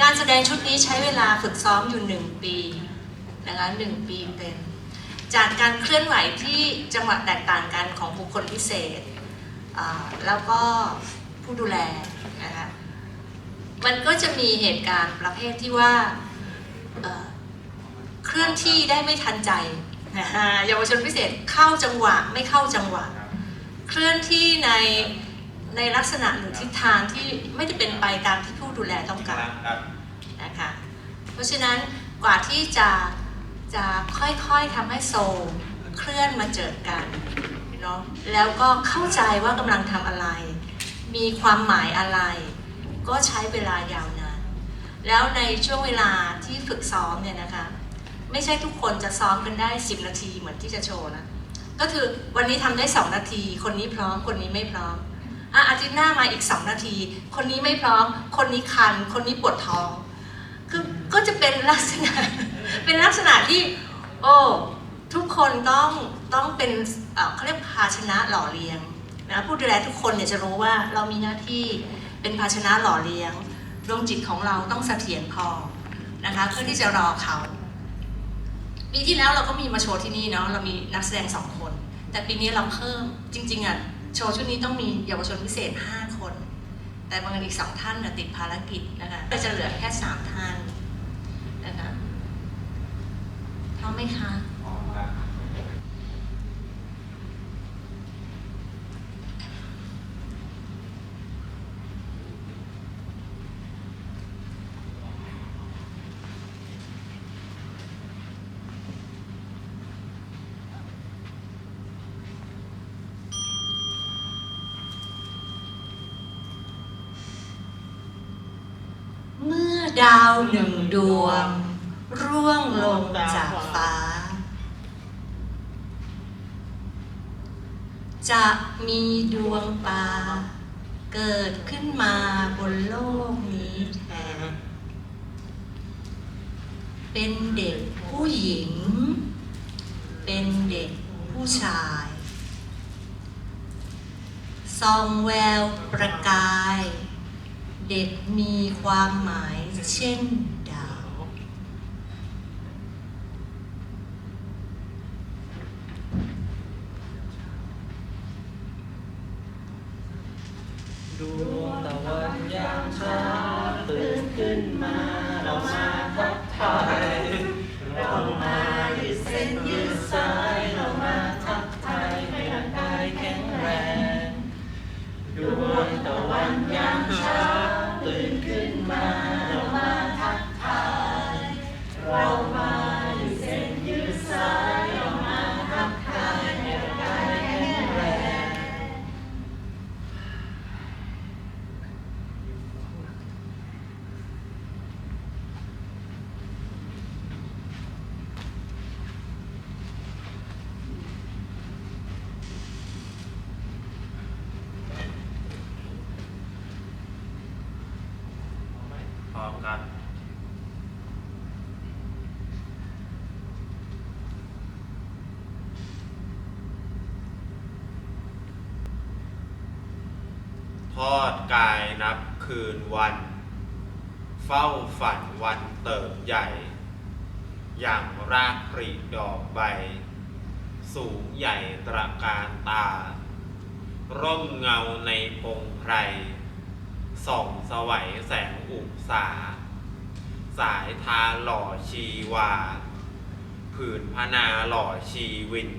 การแสดงชุดนี้ใช้เวลาฝึกซ้อมอยู่หนึ่งปีนะคะหนึ่งปีเต็มจากการเคลื่อนไหวที่จังหวะแตกต่างกันของบุคคลพิเศษ แล้วก็ผู้ดูแลนะคะมันก็จะมีเหตุการณ์ประเภทที่ว่าเคลื่อนที่ได้ไม่ทันใจนะะเยาวชนพิเศษเข้าจังหวะไม่เข้าจังหวะ เคลื่อนที่ในในลักษณะหรือทิศทางที่ไม่ได้เป็นไปตามที่ ผู้ดูแลต้องการครับนะคะเพราะฉะนั้นกว่าที่จะจะค่อยๆทำให้โซลเคลื่อนมาเจอกันเนาะแล้วก็เข้าใจว่ากำลังทำอะไร มีความหมายอะไร ก็ใช้เวลายาวนานแล้วในช่วงเวลาที่ฝึกซ้อมเนี่ยนะคะไม่ใช่ทุกคนจะซ้อมกันได้ 10 นาทีเหมือนที่จะโชว์นะก็คือวันนี้ทำได้ 2 นาที คนนี้พร้อมคนนี้ไม่พร้อม อะอาทิตย์หน้ามาอีก2นาที คนนี้ไม่พร้อม คนนี้คัน คนนี้ปวดท้อง คือก็จะเป็นลักษณะ เป็นลักษณะที่ โอ้ทุกคนต้องต้องเป็นเเขาเรียกภาชนะหล่อเลี้ยงนะผู้ดูแลทุกคนเนี่ยจะรู้ว่าเรามีหน้าที่เป็นภาชนะหล่อเลี้ยงดวงจิตของเราต้องเสถียรพอนะคะเพื่อที่จะรอเขาปีที่แล้วเราก็มีมาโชว์ที่นี่เนาะเรามีนักแสดงสองคน แต่ปีนี้เราเพิ่มจริงๆอะ โชว์ชุดนี้ต้องมีเยาวชนพิเศษ 5 คน แต่บางอีกสองท่านนะติดภารกิจนะคะก็จะเหลือแค่ 3 ท่านนะคะพร้อมไหมคะ พร้อมครับ เมื่อ ดาวหนึ่งดวง ร่วงลงจากฟ้า จะมีดวงตาเกิดขึ้นมาบนโลกนี้แทนเป็นเด็กผู้หญิง เป็นเด็กผู้ชายส่องแววประกาย เด็กมีความหมาย เช่นดาวดวงตะวันยามเช้าตื่นขึ้นมาเรามา อดกายนับคืนวัน เฝ้าฝันวันเติบใหญ่ อย่างรากปรีดอกใบ สูงใหญ่ตระการตา ร่มเงาในพงไพร ส่องสวัยแสงอุสา สายทาหล่อชีวา ผืนพนาหล่อชีวิน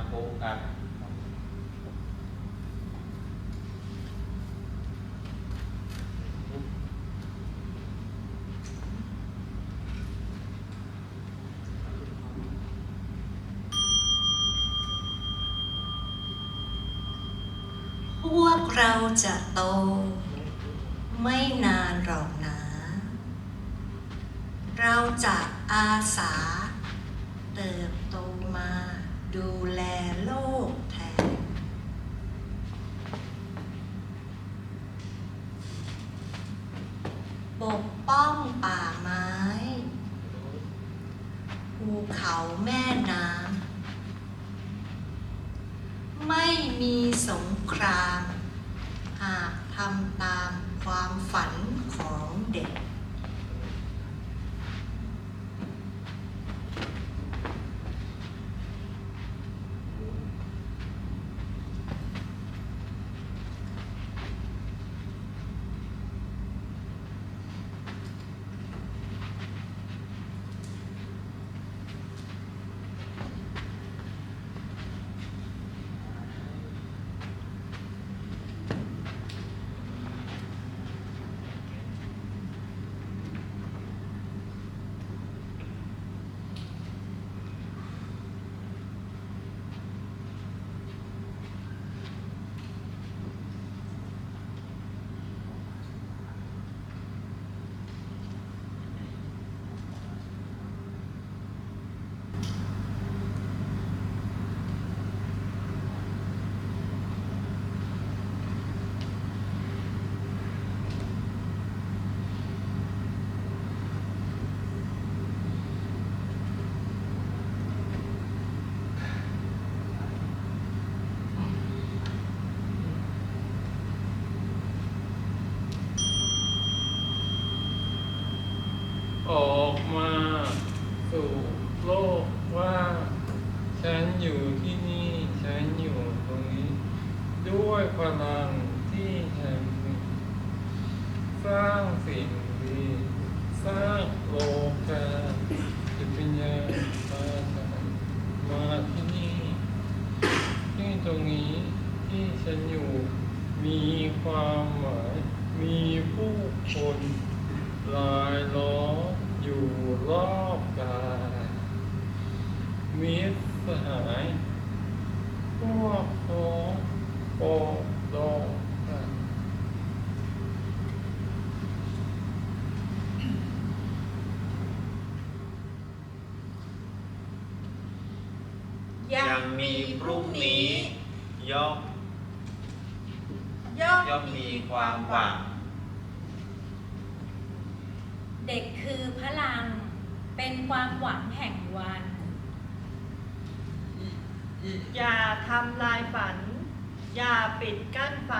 มาพบกันพวกเราจะโต ไม่นานหรอกนะ เราจะอาสาเติบโต ดูแลโลกแทน ปกป้องป่าไม้ ภูเขาแม่น้ำ สงคราม หากทำตามความฝันของเด็ก ออกมาสู่โลกว่า ฉันอยู่ที่นี่ ฉันอยู่ตรงนี้ ด้วย พลังที่ฉันมีสร้างสิ่งดีสร้างโลกาจิตวิญญาณมาทำมาที่นี่ที่ตรงนี้ที่ฉันอยู่มีความหมายมีผู้คนลายล้อมอยู่รอบกายมิตรสหายพวกพ้องปองดองกัน ยังมี พรุ่งนี้ย่อมย่อมย่อมมีความหวัง เด็กคือพลัง เป็นความหวังแห่งวัน อย่าทำลายฝัน อย่าปิดกั้นไฟ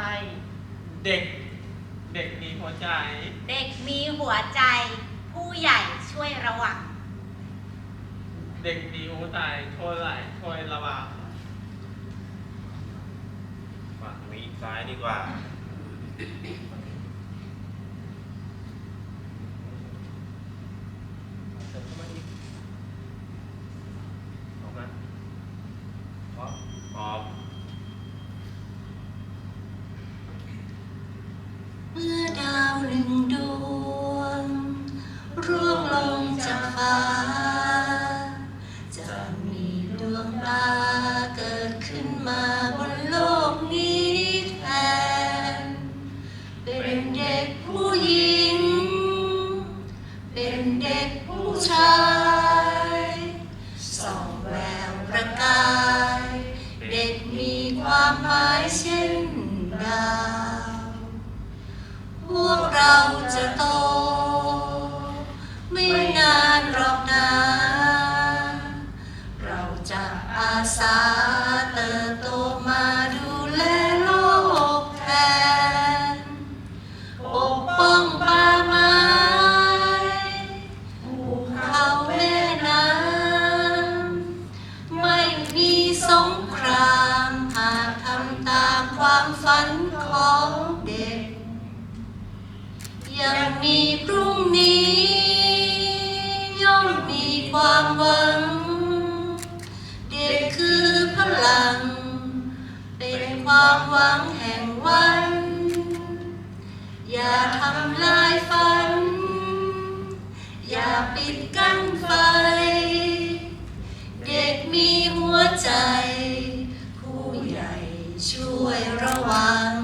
เด็ก เด็กมีหัวใจ เด็กมีหัวใจ ผู้ใหญ่ช่วยระวัง เด็กมีหัวใจช่วยไหลช่วยระวัง นี้ซ้ายดีกว่าแต่ทำไมอีก ยังมีพรุ่งนี้ ย่อมมีความหวัง เด็กคือพลัง เป็นความหวังแห่งวัน อย่าทำลายฝัน อย่าปิดกั้นไฟ เด็กมีหัวใจ ผู้ใหญ่ช่วยระวัง